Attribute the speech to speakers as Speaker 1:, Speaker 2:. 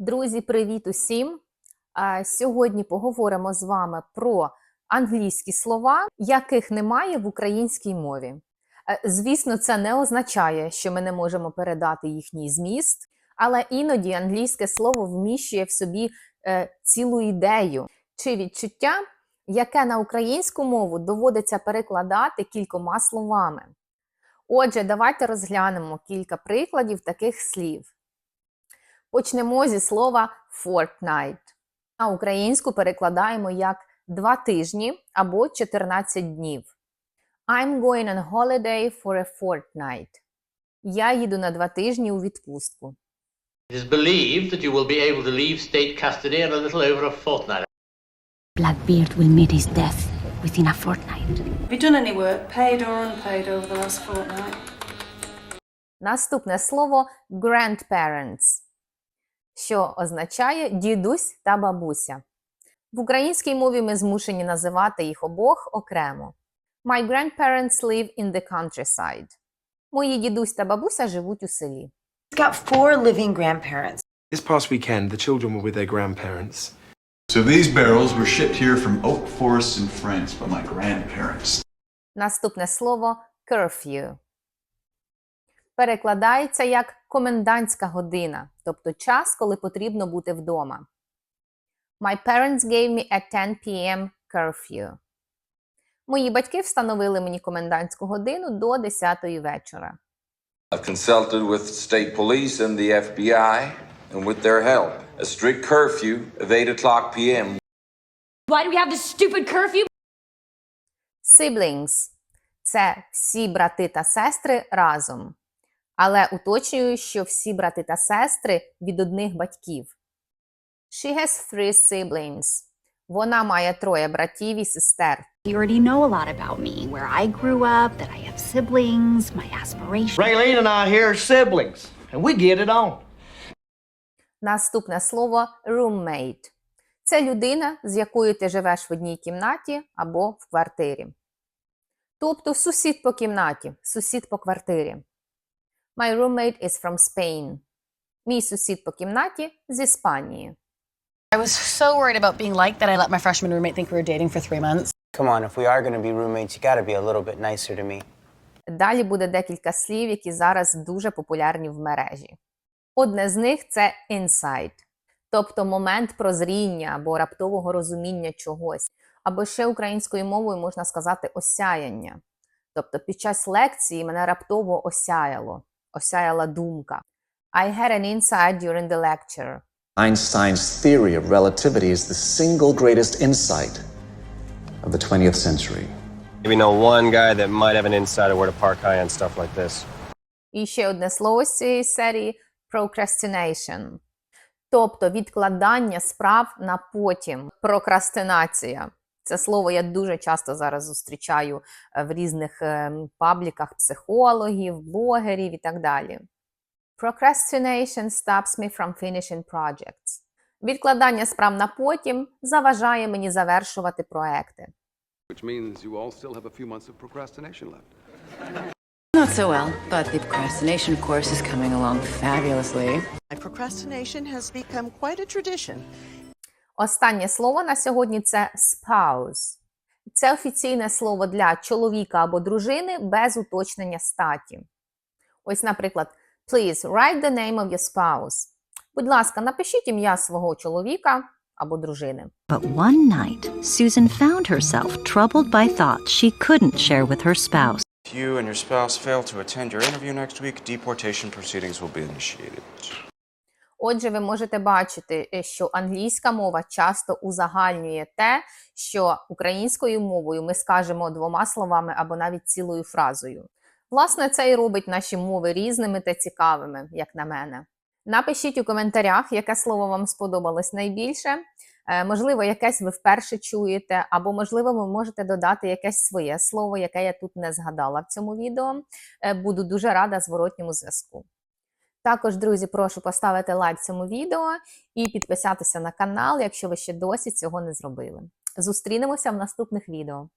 Speaker 1: Друзі, привіт усім! Сьогодні поговоримо з вами про англійські слова, яких немає в українській мові. Е, Звісно, це не означає, що ми не можемо передати їхній зміст, але іноді англійське слово вміщує в собі е, цілу ідею чи відчуття, яке на українську мову доводиться перекладати кількома словами. Отже, давайте розглянемо кілька прикладів таких слів. Почнемо зі слова fortnight. На українську перекладаємо як два тижні або 14 днів. I'm going on holiday for a fortnight. Я їду на два тижні у відпустку.
Speaker 2: It is believed that you will be able to leave state custody in a little over a fortnight.
Speaker 3: Blackbeard will meet his death within a fortnight.
Speaker 4: Have you done any work, paid or unpaid, over the last fortnight?
Speaker 1: Наступне слово grandparents, що означає дідусь та бабуся. В українській мові ми змушені називати їх обох окремо. My grandparents live in the countryside. Мої дідусь та бабуся живуть у селі.
Speaker 5: He's got four living grandparents.
Speaker 6: This past weekend, the children were with their grandparents.
Speaker 7: So these barrels were shipped here from oak forests in France by my grandparents.
Speaker 1: Наступне слово curfew. Перекладається як комендантська година, тобто час, коли потрібно бути вдома. My parents gave me a 10 p.m. curfew. Мої батьки встановили мені комендантську годину до 10 вечора.
Speaker 8: I've consulted with state police and the FBI, and with their help, a strict curfew of 8 o'clock p.m.
Speaker 3: Why do we have this stupid curfew?
Speaker 1: Siblings – це всі брати та сестри разом. Але уточнюю, що всі брати та сестри від одних батьків. She has three siblings. Вона має троє братів і сестер.
Speaker 3: You already know a lot about me, where I grew up, that I have siblings, my aspirations.
Speaker 2: Raylene and I here are siblings, and we get it on.
Speaker 1: Наступне слово roommate. Це людина, з якою ти живеш в одній кімнаті або в квартирі. Тобто сусід по кімнаті, сусід по квартирі. My roommate is from Spain. Мій сусід по кімнаті з Іспанії.
Speaker 9: I was so worried about being liked that I let my freshman roommate think we were dating for three months.
Speaker 10: Come on, if we are going to be roommates, you got to be a little bit nicer to me.
Speaker 1: Далі буде декілька слів, які зараз дуже популярні в мережі. Одне з них це insight, тобто момент прозріння або раптового розуміння чогось. Або ще українською мовою можна сказати осяяння. Тобто під час лекції мене раптово осяяло, осяяла думка. I had an insight during the lecture.
Speaker 11: Einstein's theory of relativity is the single greatest insight of the 20th century.
Speaker 12: We know one guy that might have an insight of where to park high and stuff like this.
Speaker 1: І ще одне слово з цієї серії procrastination. Тобто відкладання справ на потім. Прокрастинація. Це слово я дуже часто зараз зустрічаю е, в різних ем, пабліках психологів, блогерів і так далі. Procrastination stops me from finishing projects. Відкладання справ на потім заважає мені завершувати проекти.
Speaker 13: Which means you all still have a few months of procrastination left.
Speaker 9: Not so well, but the procrastination course is coming along fabulously.
Speaker 5: My Procrastination has become quite a tradition.
Speaker 1: Останнє слово на сьогодні це spouse. Це офіційне слово для чоловіка або дружини без уточнення статі. Ось, наприклад, please write the name of your spouse. Будь ласка, напишіть ім'я свого чоловіка або дружини.
Speaker 3: But one night, Susan found herself troubled by thoughts she couldn't share with her spouse.
Speaker 8: If you and your spouse fail to attend your interview next week, deportation proceedings will be initiated.
Speaker 1: Отже, ви можете бачити, е, що англійська мова часто узагальнює те, що українською мовою ми скажемо двома словами або навіть цілою фразою. Власне, це і робить наші мови різними та цікавими, як на мене. Напишіть у коментарях, яке слово вам сподобалось найбільше. Е, Можливо, якесь ви вперше чуєте, або, можливо, ви можете додати якесь своє слово, яке я тут не згадала в цьому відео. Е, Буду дуже рада зворотньому зв'язку. Також, друзі, прошу поставити лайк цьому відео і підписатися на канал, якщо ви ще досі цього не зробили. Зустрінемося в наступних відео.